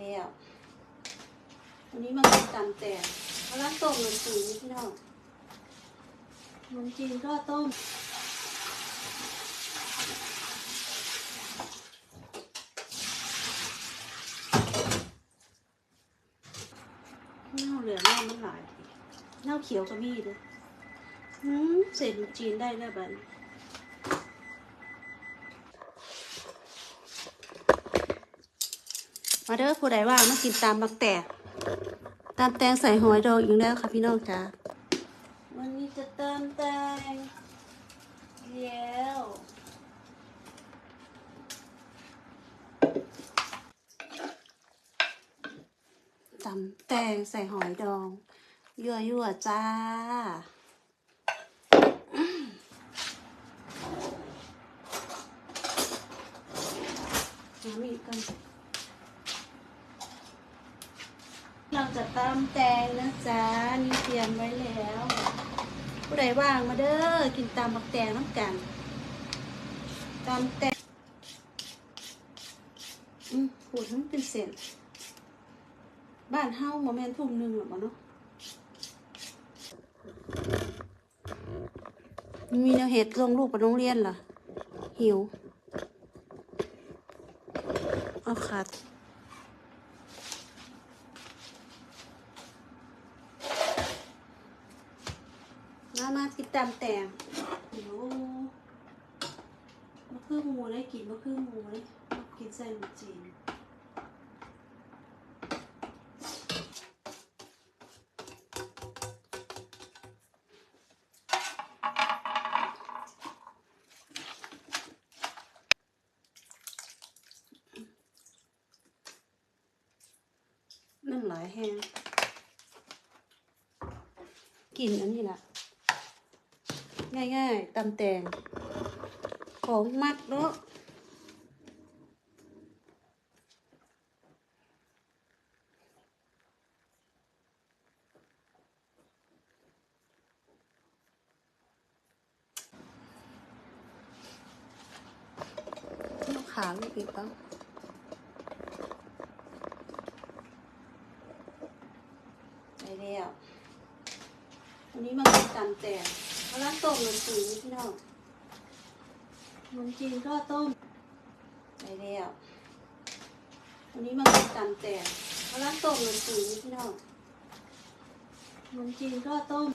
แล้ววันนี้มากินตำแต่เอาร้านต้มมันจีนนี่พี่น้องมันจีนก็ต้มเน่าเหลือเน่ามันหลายเน่าเขียวก็มีเลยอืมเสร็จจีนได้แล้วบัดนี้ มาเด้อผู้ใดว่างมากินตามบักแตกตามแตงใส่หอยดองอีกแล้วค่ะพี่น้องจ้าวันนี้จะตามแตงแล้วตำแตงใส่หอยดอง ยั่วยั่วๆจ้าน้ำอีกกัน เราจะตำแตงนะจ๊ะนี่เตรียมไว้แล้ว ผู้ใดว่างมาเด้อกินตำบักแตงน้ำกันตำแตงอืมขูดให้มันเป็นเส้นบ้านเฮ้าโมเมนทุ่มหนึ่งหรอกบ่เนาะมีแนวเห็ดลงลูกไปโรงเรียนเหรอหิวเอาขัด มามากินตามแตงหิวมะคือหมูเลยกินมะคือหมูเลยกินใส่หมูจีนน้ำลายแห้งกินอันนี้แหละ ง่ายๆตำแตงของมักเนาะขาลูกอีกแล้วไปแล้ววันนี้มากินตำแต่เอาร้านต้มมันจีนพี่น้องมันจีนก็ต้มไปแล้ววันนี้มากินตำแต่เอาร้านต้มมันจีนพี่น้องมันจีนก็ต้ม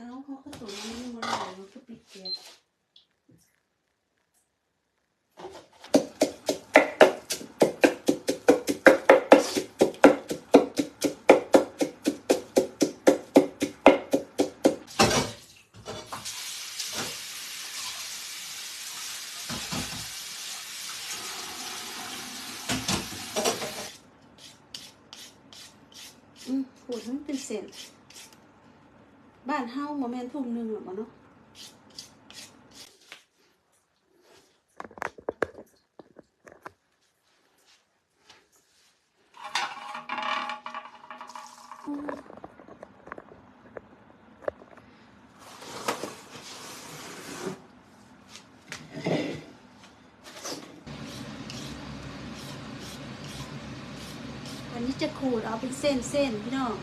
ถ้าเขาเขาก็ตัวนี้มันไหลมันก็ปิดเกียร์ ปูดมันเป็นเส้นบ้านเฮ้าโมเมนทุ่มหนึ่งหรอกบ่เนาะอืม จะขูดเอาเป็นเส้นเส้นพี่น้อง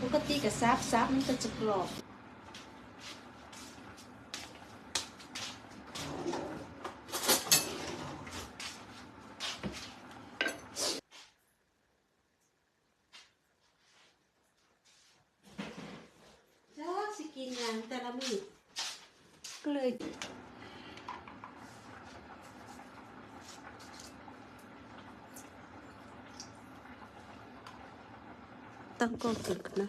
ปกติกับซับซับมันก็จะกรอบแล้วสิกินอย่างแต่ละมือก็เลย ตั้งกล้องติดกันนะ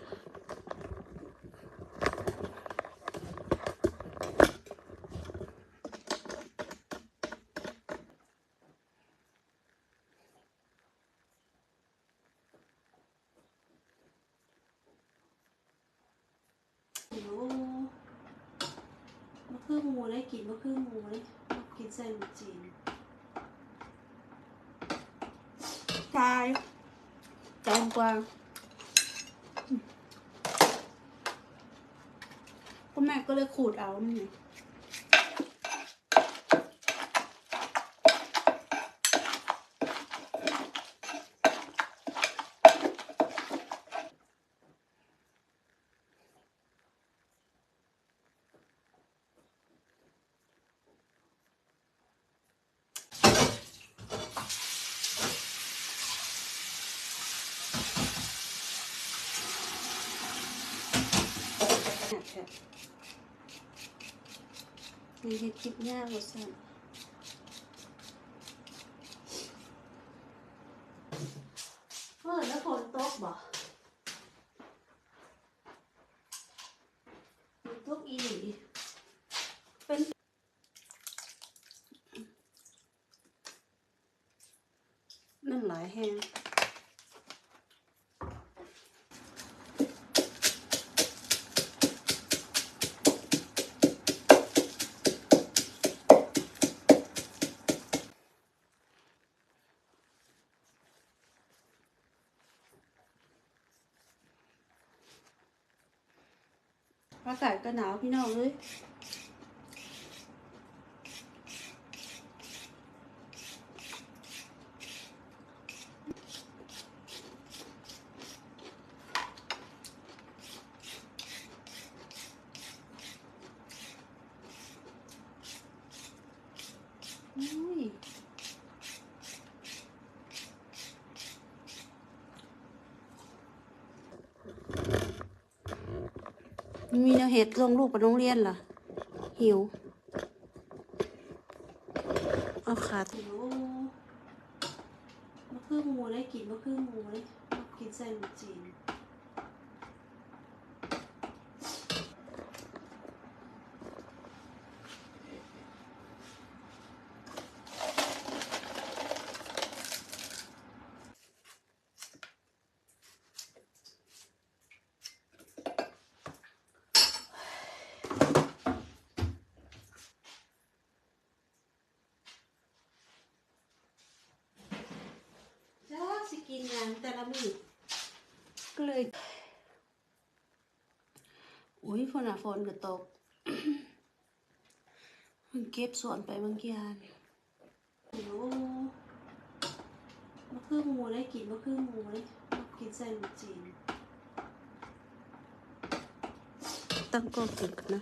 เดี๋ยวมันคื ม่ก็เลยขูดเอามันไง มีเห็ดคลิปยากหมดสั่นเฮ้ยแล้วฝนตกบ่ฝนตกอีหลีเป็น น้ำหลายแห้ง อากาศก็หนาวพี่น้องเลยอุ้ย มีแนวเห็ดลงลูกไปโรงเรียนเหรอ หิว เอาขาหิวมะคือหมูเลยกินมะคือหมูเลยกินใส่หมูจีน จ้าสิกิน อย่างแต่ละมื้อก็เลย อุ้ยฝนอะฝนก็ตกมันเก็บส่วนไปบางอย่างโอ้มะคือหมูเลยกินมะคือหมูเลยกินใส่หมูจีนตั้งกล้องกินกันนะ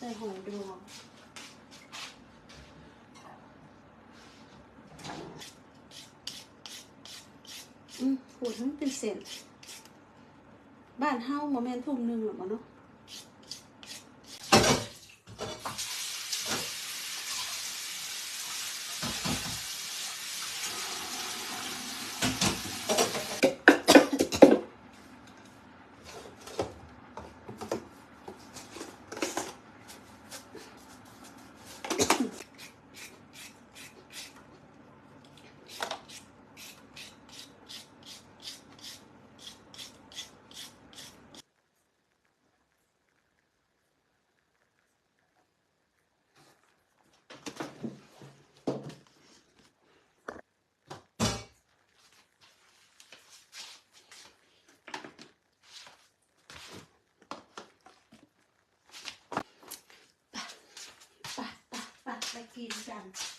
ใส่หอยดวง อืมขูดให้มันเป็นเศษบ้านเฮ้าโมเมนทุ่มหนึ่งหรอเปล่าเนาะ ไปไปไปไปกินกัน